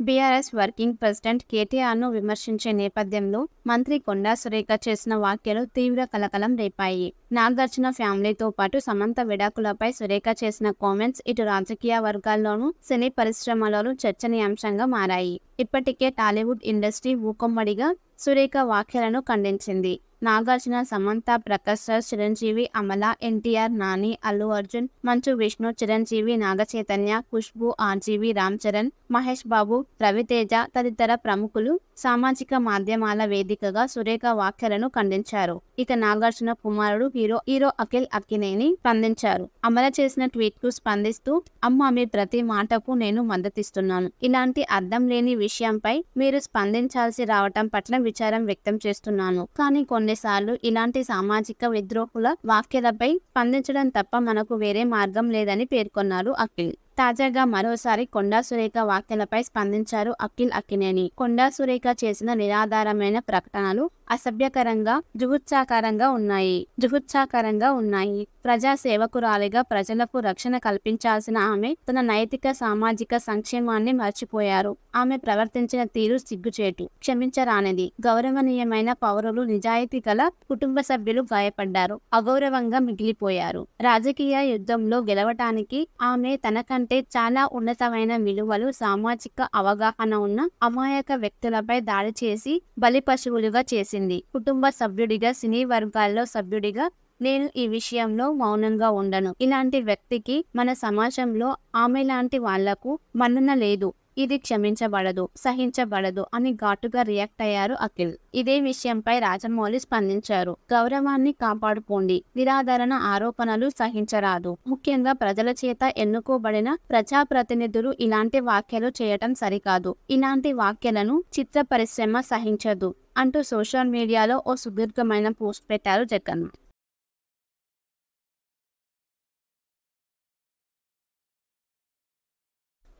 BRS working president కేటీఆర్ను విమర్శించే నేపథ్యంలో మంత్రి కొండా సురేఖ చేసిన వ్యాఖ్యలు తీవ్ర కలకలం రేపాయి. నాగార్జున ఫ్యామిలీతో పాటు సమంత విడాకులపై సురేఖ చేసిన కామెంట్స్ ఇటు రాజకీయ వర్గాల్లోనూ సినీ పరిశ్రమలోనూ చర్చనీయాంశంగా మారాయి. ఇప్పటికే టాలీవుడ్ ఇండస్ట్రీ ఊకొమ్మడిగా సురేఖ వ్యాఖ్యలను ఖండించింది. నాగార్జున సమంత ప్రకాష్ రాజ్ చిరంజీవి అమల ఎన్టీఆర్ నాని అల్లు అర్జున్ మంచు విష్ణు చిరంజీవి నాగచైతన్య ఖుష్బు ఆర్జీవి రామ్ చరణ్ మహేష్ బాబు రవితేజ తదితర ప్రముఖులు సామాజిక మాధ్యమాల వేదికగా సురేఖ వ్యాఖ్యలను ఖండించారు. ఇక నాగార్జున కుమారుడు హీరో హీరో అఖిల్ అక్కినేని స్పందించారు. అమల చేసిన ట్వీట్కు స్పందిస్తూ అమ్మ మీ ప్రతి మాటకు నేను మద్దతిస్తున్నాను. ఇలాంటి అర్థం లేని విషయంపై మీరు స్పందించాల్సి రావటం పట్ల విచారం వ్యక్తం చేస్తున్నాను. కానీ కొన్నిసార్లు ఇలాంటి సామాజిక విద్రోహుల వ్యాఖ్యలపై స్పందించడం తప్ప మనకు వేరే మార్గం లేదని పేర్కొన్నారు అఖిల్. తాజాగా మరోసారి కొండా సురేఖ వ్యాఖ్యలపై స్పందించారు అఖిల్ అక్కినేని. కొండా సురేఖ చేసిన నిరాధారమైన ప్రకటనలు అసభ్యకరంగా జుగుత్సాకారంగా ఉన్నాయి. జుగుత్సాకరంగా ఉన్నాయి. ప్రజా సేవకురాలిగా ప్రజలకు రక్షణ కల్పించాల్సిన ఆమె తన నైతిక సామాజిక సంక్షేమాన్ని మర్చిపోయారు. ఆమె ప్రవర్తించిన తీరు సిగ్గుచేటు క్షమించరానిది. గౌరవనీయమైన పౌరులు నిజాయితీ గల కుటుంబ సభ్యులు గాయపడ్డారు. అగౌరవంగా మిగిలిపోయారు. రాజకీయ యుద్ధంలో గెలవటానికి ఆమె తనకంటే చాలా ఉన్నతమైన విలువలు సామాజిక అవగాహన ఉన్న అమాయక వ్యక్తులపై దాడి చేసి బలి పశువులుగా చేసింది. కుటుంబ సభ్యుడిగా సినీ వర్గాల్లో సభ్యుడిగా నేను ఈ విషయంలో మౌనంగా ఉండను. ఇలాంటి వ్యక్తికి మన సమాజంలో ఆమె లాంటి వాళ్ళకు మన్నన లేదు. ఇది క్షమించబడదు సహించబడదు అని ఘాటుగా రియాక్ట్ అయ్యారు అఖిల్. ఇదే విషయంపై రాజమౌళి స్పందించారు. గౌరవాన్ని కాపాడుకోండి నిరాదరణ ఆరోపణలు సహించరాదు. ముఖ్యంగా ప్రజల చేత ఎన్నుకోబడిన ప్రజాప్రతినిధులు ఇలాంటి వ్యాఖ్యలు చేయటం సరికాదు. ఇలాంటి వ్యాఖ్యలను చిత్ర పరిశ్రమ సహించదు అంటూ సోషల్ మీడియాలో ఓ సుదీర్ఘమైన పోస్ట్ పెట్టారు జగన్.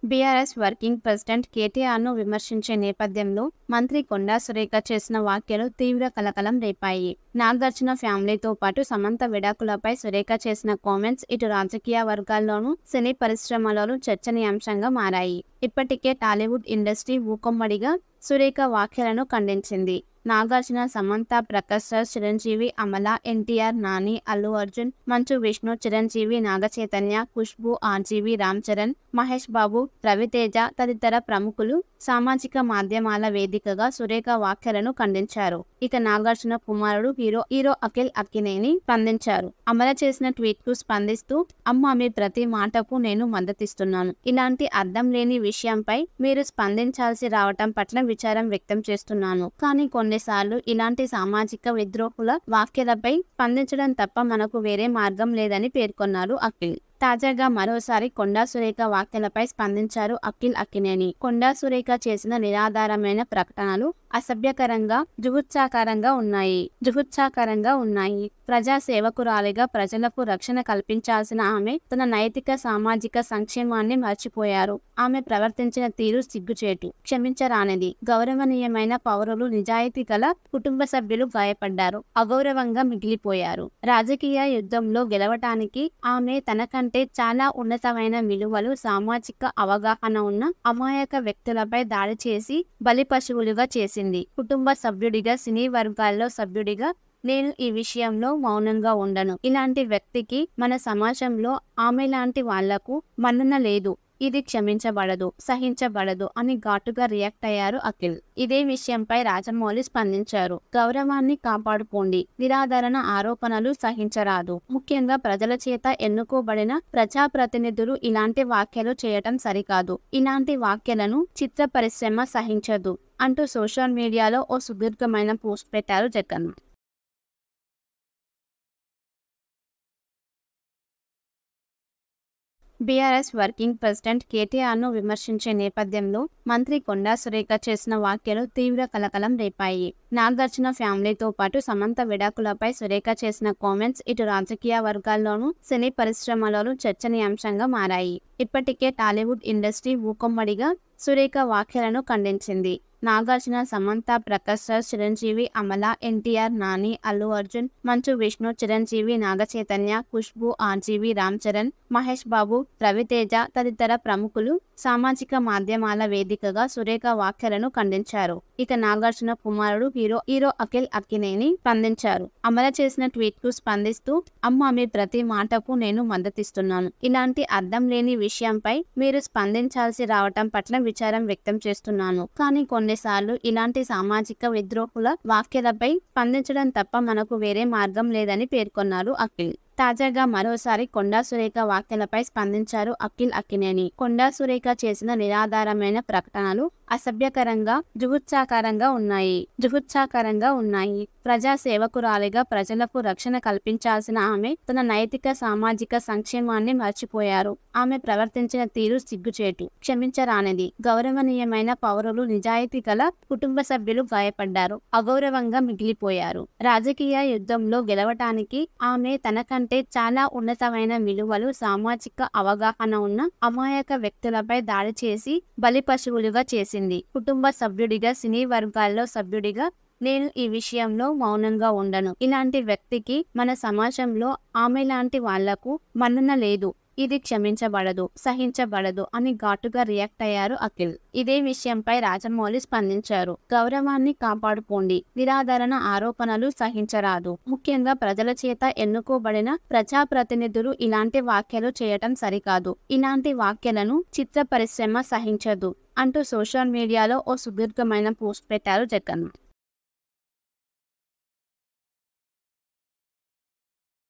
బీఆర్ఎస్ వర్కింగ్ ప్రెసిడెంట్ కేటీఆర్ను విమర్శించే నేపథ్యంలో మంత్రి కొండా సురేఖ చేసిన వ్యాఖ్యలు తీవ్ర కలకలం రేపాయి. నాగార్జున ఫ్యామిలీతో పాటు సమంత విడాకులపై సురేఖ చేసిన కామెంట్స్ ఇటు రాజకీయ వర్గాల్లోనూ సినీ పరిశ్రమలోనూ చర్చనీయాంశంగా మారాయి. ఇప్పటికే టాలీవుడ్ ఇండస్ట్రీ ఊకొమ్మడిగా సురేఖ వ్యాఖ్యలను ఖండించింది. నాగార్జున సమంత ప్రకాష్ రాజ్ చిరంజీవి అమల ఎన్టీఆర్ నాని అల్లు అర్జున్ మంచు విష్ణు చిరంజీవి నాగచైతన్య ఖుష్బు ఆర్జీవి రామ్ చరణ్ మహేష్ బాబు రవితేజ తదితర ప్రముఖులు సామాజిక మాధ్యమాల వేదికగా సురేఖ వ్యాఖ్యలను ఖండించారు. ఇక నాగార్జున కుమారుడు హీరో హీరో అఖిల్ అక్కినేని స్పందించారు. అమల చేసిన ట్వీట్కు స్పందిస్తూ అమ్మ మీ ప్రతి మాటకు నేను మద్దతిస్తున్నాను. ఇలాంటి అర్థం లేని విషయంపై మీరు స్పందించాల్సి రావటం పట్ల విచారం వ్యక్తం చేస్తున్నాను. కానీ కొన్నిసార్లు ఇలాంటి సామాజిక విద్రోహుల వ్యాఖ్యలపై స్పందించడం తప్ప మనకు వేరే మార్గం లేదని పేర్కొన్నారు అఖిల్. తాజాగా మరోసారి కొండా సురేఖ వ్యాఖ్యలపై స్పందించారు అఖిల్ అక్కినేని. కొండా సురేఖ చేసిన నిరాధారమైన ప్రకటనలు అసభ్యకరంగా జుగుత్సాకారంగా ఉన్నాయి. జుగుత్సాకరంగా ఉన్నాయి. ప్రజా సేవకురాలిగా ప్రజలకు రక్షణ కల్పించాల్సిన ఆమె తన నైతిక సామాజిక సంక్షేమాన్ని మర్చిపోయారు. ఆమె ప్రవర్తించిన తీరు సిగ్గుచేటు క్షమించరానిది. గౌరవనీయమైన పౌరులు నిజాయితీ గల కుటుంబ సభ్యులు గాయపడ్డారు. అగౌరవంగా మిగిలిపోయారు. రాజకీయ యుద్ధంలో గెలవటానికి ఆమె తనకంటే చాలా ఉన్నతమైన విలువలు సామాజిక అవగాహన ఉన్న అమాయక వ్యక్తులపై దాడి చేసి బలి పశువులుగా చేసింది. కుటుంబ సభ్యుడిగా సినీ వర్గాల్లో సభ్యుడిగా నేను ఈ విషయంలో మౌనంగా ఉండను. ఇలాంటి వ్యక్తికి మన సమాజంలో ఆమె లాంటి వాళ్ళకు మన్నన లేదు. ఇది క్షమించబడదు సహించబడదు అని ఘాటుగా రియాక్ట్ అయ్యారు అఖిల్. ఇదే విషయంపై రాజమౌళి స్పందించారు. గౌరవాన్ని కాపాడుకోండి నిరాదరణ ఆరోపణలు సహించరాదు. ముఖ్యంగా ప్రజల చేత ఎన్నుకోబడిన ప్రజాప్రతినిధులు ఇలాంటి వ్యాఖ్యలు చేయటం సరికాదు. ఇలాంటి వ్యాఖ్యలను చిత్ర పరిశ్రమ సహించదు అంటూ సోషల్ మీడియాలో ఓ సుదీర్ఘమైన పోస్ట్ పెట్టారు జగన్. బీఆర్ఎస్ వర్కింగ్ ప్రెసిడెంట్ కేటీఆర్ను విమర్శించే నేపథ్యంలో మంత్రి కొండా సురేఖ చేసిన వ్యాఖ్యలు తీవ్ర కలకలం రేపాయి. నాగార్జున ఫ్యామిలీతో పాటు సమంత విడాకులపై సురేఖ చేసిన కామెంట్స్ ఇటు రాజకీయ వర్గాల్లోనూ సినీ పరిశ్రమలోనూ చర్చనీయాంశంగా మారాయి. ఇప్పటికే టాలీవుడ్ ఇండస్ట్రీ ఊకొమ్మడిగా సురేఖ వ్యాఖ్యలను ఖండించింది. నాగార్జున సమంత ప్రకాష్ రాజ్ చిరంజీవి అమల ఎన్టీఆర్ నాని అల్లు అర్జున్ మంచు విష్ణు చిరంజీవి నాగచైతన్య ఖుష్బు ఆర్జీవి రామ్ చరణ్ మహేష్ బాబు రవితేజ తదితర ప్రముఖులు సామాజిక మాధ్యమాల వేదికగా సురేఖ వ్యాఖ్యలను ఖండించారు. ఇక నాగార్జున కుమారుడు హీరో హీరో అఖిల్ అక్కినేని స్పందించారు. అమల చేసిన ట్వీట్కు స్పందిస్తూ అమ్మ మీ ప్రతి మాటకు నేను మద్దతిస్తున్నాను. ఇలాంటి అర్థం లేని విషయంపై మీరు స్పందించాల్సి రావటం పట్ల విచారం వ్యక్తం చేస్తున్నాను. కానీ కొన్నిసార్లు ఇలాంటి సామాజిక విద్రోహుల వ్యాఖ్యలపై స్పందించడం తప్ప మనకు వేరే మార్గం లేదని పేర్కొన్నారు అఖిల్. తాజాగా మరోసారి కొండా సురేఖ వ్యాఖ్యలపై స్పందించారు అఖిల్ అక్కినేని కొండా సురేఖ చేసిన నిరాధారమైన ప్రకటనలు అసభ్యకరంగా జుగుత్సాకరంగా ఉన్నాయి. జుగుత్సాకరంగా ఉన్నాయి. ప్రజా సేవకురాలిగా ప్రజలకు రక్షణ కల్పించాల్సిన ఆమె తన నైతిక సామాజిక సంక్షేమాన్ని మర్చిపోయారు. ఆమె ప్రవర్తించిన తీరు సిగ్గుచేటు క్షమించరానిది. గౌరవనీయమైన పౌరులు నిజాయితీ గల కుటుంబ సభ్యులు గాయపడ్డారు. అగౌరవంగా మిగిలిపోయారు. రాజకీయ యుద్ధంలో గెలవటానికి ఆమె తనకంటే చాలా ఉన్నతమైన విలువలు సామాజిక అవగాహన ఉన్న అమాయక వ్యక్తులపై దాడి చేసి బలి పశువులుగా చేసింది. కుటుంబ సభ్యుడిగా సినీ వర్గాల్లో సభ్యుడిగా నేను ఈ విషయంలో మౌనంగా ఉండను. ఇలాంటి వ్యక్తికి మన సమాజంలో ఆమె లాంటి వాళ్ళకు మన్నన లేదు. ఇది క్షమించబడదు సహించబడదు అని ఘాటుగా రియాక్ట్ అయ్యారు అఖిల్. ఇదే విషయంపై రాజమౌళి స్పందించారు. గౌరవాన్ని కాపాడుకోండి నిరాదరణ ఆరోపణలు సహించరాదు. ముఖ్యంగా ప్రజల చేత ఎన్నుకోబడిన ప్రజాప్రతినిధులు ఇలాంటి వ్యాఖ్యలు చేయటం సరికాదు. ఇలాంటి వ్యాఖ్యలను చిత్ర పరిశ్రమ సహించదు అంటూ సోషల్ మీడియాలో ఓ సుదీర్ఘమైన పోస్ట్ పెట్టారు జగన్.